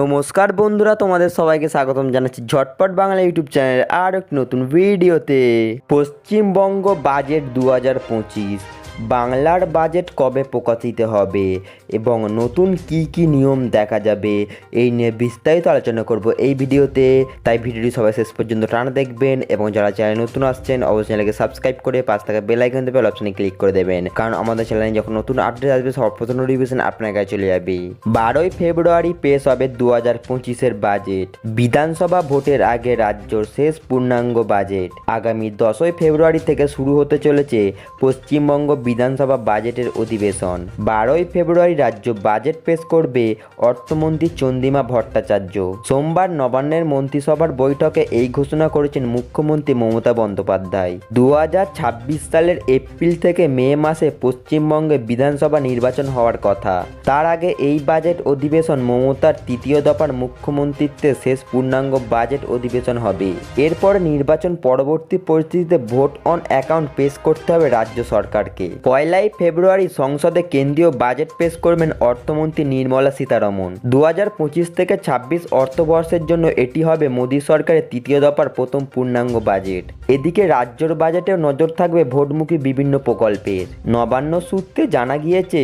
নমস্কার বন্ধুরা, তোমাদের সবাইকে স্বাগতম জানাচ্ছি ঝটপট বাংলা ইউটিউব চ্যানেলে আর একটি নতুন ভিডিওতে। পশ্চিমবঙ্গ বাজেট দু হাজার পঁচিশ। বাংলার বাজেট কবে প্রকাশিত হবে এবং নতুন কি কি নিয়ম দেখা যাবে, এই নিয়ে বিস্তারিত আলোচনা করব এই ভিডিওতে। তাই ভিডিওটি সবাই শেষ পর্যন্ত টানা দেখবেন এবং যারা চ্যানেল নতুন আসছেন, অবশ্যই চ্যানেলকে সাবস্ক্রাইব করে পাশ থাকা বেল আইকন দেবে অপশনে ক্লিক করে দেবেন। কারণ আমাদের চ্যানেলে যখন নতুন আপডেট আসবে সর্বপ্রথম নোটিফিকেশন আপনার কাছে চলে যাবে। বারোই ফেব্রুয়ারি পেশ হবে দু হাজার পঁচিশের বাজেট। বিধানসভা ভোটের আগে রাজ্যর শেষ পূর্ণাঙ্গ বাজেট। আগামী দশই ফেব্রুয়ারি থেকে শুরু হতে চলেছে পশ্চিমবঙ্গ বিধানসভা বাজেটের অধিবেশন। বারোই ফেব্রুয়ারি রাজ্য বাজেট পেশ করবে অর্থমন্ত্রী চন্দিমা ভট্টাচার্য। সোমবার নবান্নের মন্ত্রিসভার বৈঠকে এই ঘোষণা করেছেন মুখ্যমন্ত্রী মমতা বন্দ্যোপাধ্যায়। দু হাজার ছাব্বিশ সালের এপ্রিল থেকে মে মাসে পশ্চিমবঙ্গে বিধানসভা নির্বাচন হওয়ার কথা। তার আগে এই বাজেট অধিবেশন মমতার তৃতীয় দফার মুখ্যমন্ত্রীত্বে শেষ পূর্ণাঙ্গ বাজেট অধিবেশন হবে। এরপর নির্বাচন পরবর্তী পরিস্থিতিতে ভোট অন অ্যাকাউন্ট পেশ করতে হবে রাজ্য সরকারকে। পয়লাই ফেব্রুয়ারি সংসদে কেন্দ্রীয় বাজেট পেশ করবেন অর্থমন্ত্রী নির্মলা সীতারমন। দু হাজার পঁচিশ থেকে ছাব্বিশ অর্থবর্ষের জন্য এটি হবে মোদী সরকারের তৃতীয় দফার প্রথম পূর্ণাঙ্গ বাজেট। এদিকে রাজ্যর বাজেটেও নজর থাকবে ভোটমুখী বিভিন্ন প্রকল্পের। নবান্ন সূত্রে জানা গিয়েছে,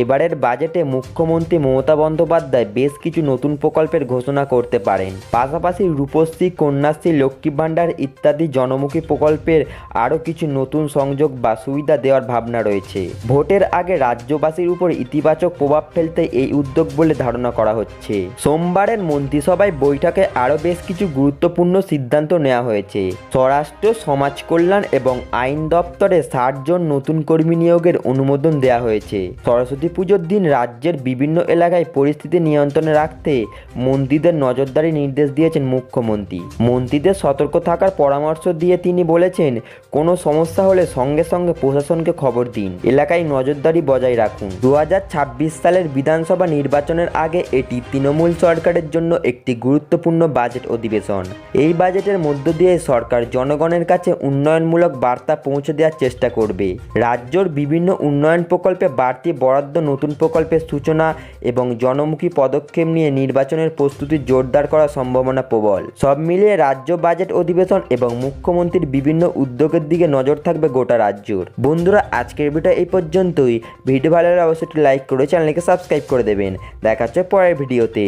এবারের বাজেটে মুখ্যমন্ত্রী মমতা বন্দ্যোপাধ্যায় বেশ কিছু নতুন প্রকল্পের ঘোষণা করতে পারেন। পাশাপাশি রূপশ্রী, কন্যাশ্রী লক্ষ্মী ভাণ্ডার ইত্যাদি জনমুখী প্রকল্পের আরও কিছু নতুন সংযোগ বা সুবিধা দেওয়ার ভাবনা রয়েছে। ভোটের আগে রাজ্যবাসীর উপর ইতিবাচক প্রভাব ফেলতে এই উদ্যোগ বলে ধারণা করা হচ্ছে। সোমবারের মন্ত্রিসভায় বৈঠকে আরও বেশ কিছু গুরুত্বপূর্ণ সিদ্ধান্ত নেওয়া হয়েছে। স্বরাষ্ট্র, সমাজ কল্যাণ এবং আইন দপ্তরে ষাট জন নতুন কর্মী নিয়োগের অনুমোদন দেওয়া হয়েছে। সরস্বতী পুজোর দিন রাজ্যের বিভিন্ন এলাকায় পরিস্থিতি নিয়ন্ত্রণে রাখতে মন্ত্রীদের নজরদারি নির্দেশ দিয়েছেন মুখ্যমন্ত্রী। মন্ত্রীদের সতর্ক থাকার পরামর্শ দিয়ে তিনি বলেছেন, কোনো সমস্যা হলে সঙ্গে সঙ্গে প্রশাসনকে খবর দিন। এলাকায় নজরদারি বজায় রাখুন। দু হাজার ছাব্বিশ সালের বিধানসভা নির্বাচনের আগে এটি তৃণমূল সরকারের জন্য একটি গুরুত্বপূর্ণ বাজেট অধিবেশন। এই বাজেটের মধ্য দিয়ে সরকার জনগণের কাছে উন্নয়নমূলক বার্তা পৌঁছে দেওয়ার চেষ্টা করবে। রাজ্যর বিভিন্ন উন্নয়ন প্রকল্পে বাড়তি বরাদ্দ, নতুন প্রকল্পের সূচনা এবং জনমুখী পদক্ষেপ নিয়ে নির্বাচনের প্রস্তুতি জোরদার করার সম্ভাবনা প্রবল। সব মিলিয়ে রাজ্য বাজেট অধিবেশন এবং মুখ্যমন্ত্রীর বিভিন্ন উদ্যোগের দিকে নজর থাকবে গোটা রাজ্যর। বন্ধুরা আজকের ভিডিও এই পর্যন্তই। ভিডিও ভালো লাগলে অবশ্যই লাইক করে চ্যানেলকে সাবস্ক্রাইব করে দেবেন। দেখা হচ্ছে পরের ভিডিওতে।